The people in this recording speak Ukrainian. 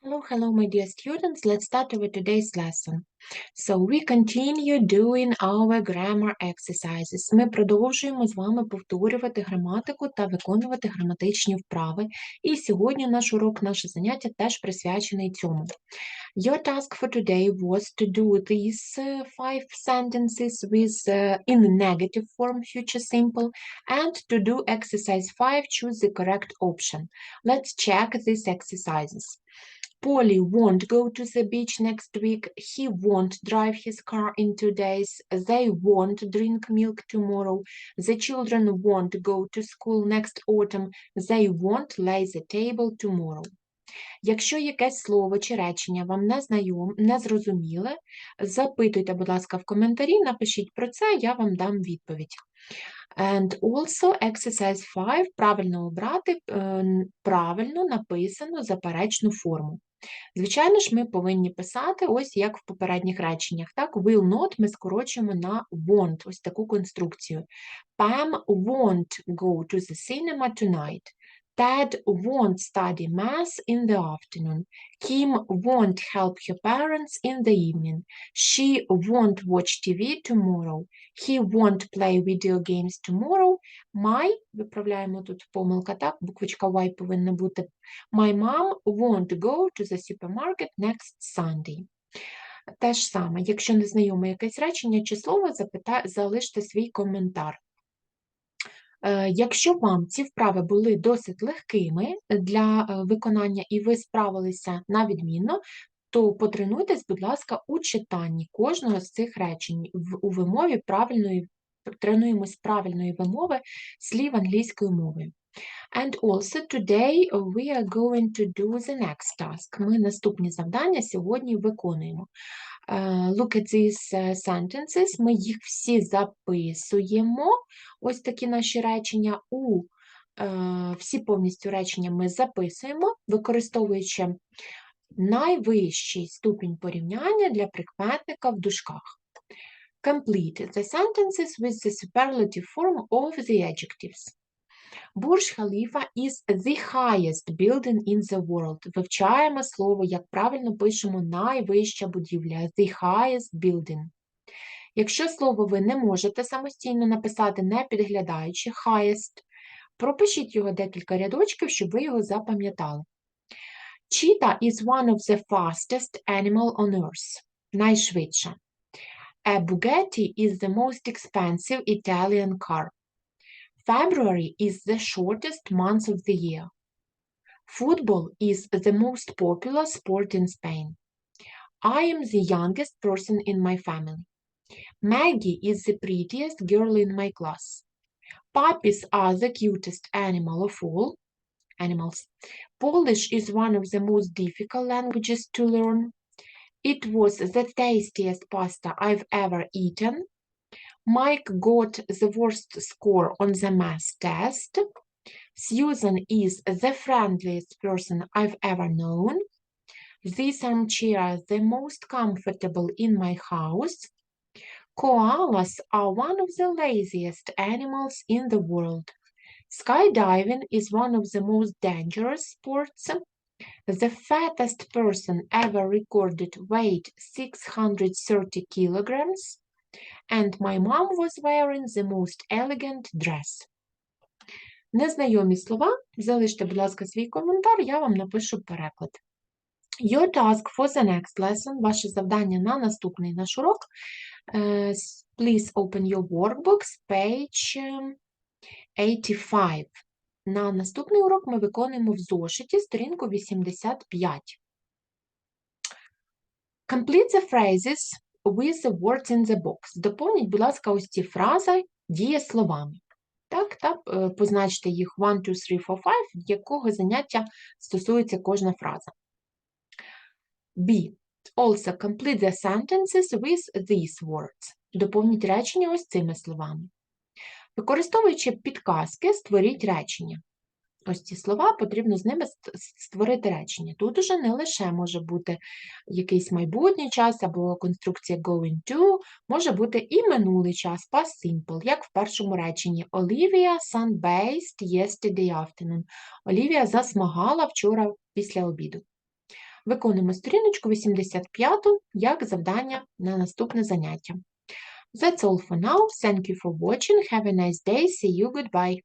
Hello, hello, my dear students. Let's start with today's lesson. So we continue doing our grammar exercises. Ми продовжуємо з вами повторювати граматику та виконувати граматичні вправи. І сьогодні наш урок, наше заняття теж присвячений цьому. Your task for today was to do these uh, five sentences with uh, in negative form, future simple, and to do exercise 5, choose the correct option. Let's check these exercises. Polly won't go to the beach next week. He won't drive his car in two days. They won't drink milk tomorrow. The children won't go to school next autumn. They won't lay the table tomorrow. Якщо якесь слово чи речення вам не знайом, не зрозуміле, запитуйте, будь ласка, в коментарі, напишіть про це, я вам дам відповідь. And also exercise 5 правильно обрати е, правильно написану заперечну форму. Звичайно ж, ми повинні писати ось як в попередніх реченнях. Так, will not ми скорочуємо на won't, ось таку конструкцію. Pam won't go to the cinema tonight. Ted won't study math in the afternoon. Kim won't help her parents in the evening. She won't watch TV tomorrow. He won't play video games tomorrow. My, виправляємо тут помилка, так, буквочка Y повинна бути. My mom won't go to the supermarket next Sunday. Те ж саме, якщо не знайоме якесь речення чи слово, запита... залиште свій коментар. Е, Якщо вам ці вправи були досить легкими для е, виконання і ви справилися на відмінно, то потренуйтесь, будь ласка, у читанні кожного з цих речень у вимові правильної, тренуємось правильної вимови слів англійською мовою. And also today we are going to do the next task. Ми наступні завдання сьогодні виконуємо. Е, Look at these е, sentences. Ми їх всі записуємо. Ось такі наші речення. У е, всі повністю речення ми записуємо, використовуючи найвищий ступінь порівняння для прикметника в дужках. Complete the sentences with the superlative form of the adjectives. Бурж Халіфа is the highest building in the world. Вивчаємо слово, як правильно пишемо найвища будівля. The highest building. Якщо слово ви не можете самостійно написати, не підглядаючи highest, пропишіть його декілька рядочків, щоб ви його запам'ятали. Cheetah is one of the fastest animal on earth. Найшвидша. A Bugatti is the most expensive Italian car. February is the shortest month of the year. Football is the most popular sport in Spain. I am the youngest person in my family. Maggie is the prettiest girl in my class. Puppies are the cutest animal of all animals. Polish is one of the most difficult languages to learn. It was the tastiest pasta I've ever eaten. Mike got the worst score on the math test. Susan is the friendliest person I've ever known. This armchair is the most comfortable in my house. Koalas are one of the laziest animals in the world. Skydiving is one of the most dangerous sports. The fattest person ever recorded weighed 630 kilograms and my mom was wearing the most elegant dress. Незнайомі слова, залиште, будь ласка, свій коментар, я вам напишу переклад. Your task for the next lesson, ваше завдання на наступний наш урок. Е, Please open your workbooks, page ем, 85. На наступний урок ми виконуємо в зошиті сторінку 85. Complete the phrases with the words in the box. Доповніть, будь ласка, ось ці фрази дієсловами. Так, та е, позначте їх 1, 2, 3, 4, 5, якого заняття стосується кожна фраза. B. Also complete the sentences with these words. Доповніть речення ось цими словами. Використовуючи підказки, створіть речення. Ці слова потрібно з ними створити речення. Тут уже не лише може бути якийсь майбутній час або конструкція going to, може бути і минулий час, past simple, як в першому реченні. Olivia sunbathed yesterday afternoon. Олівія засмагала вчора після обіду. Виконуємо сторіночку 85 як завдання на наступне заняття. That's all for now. Thank you for watching. Have a nice day. See you. Goodbye.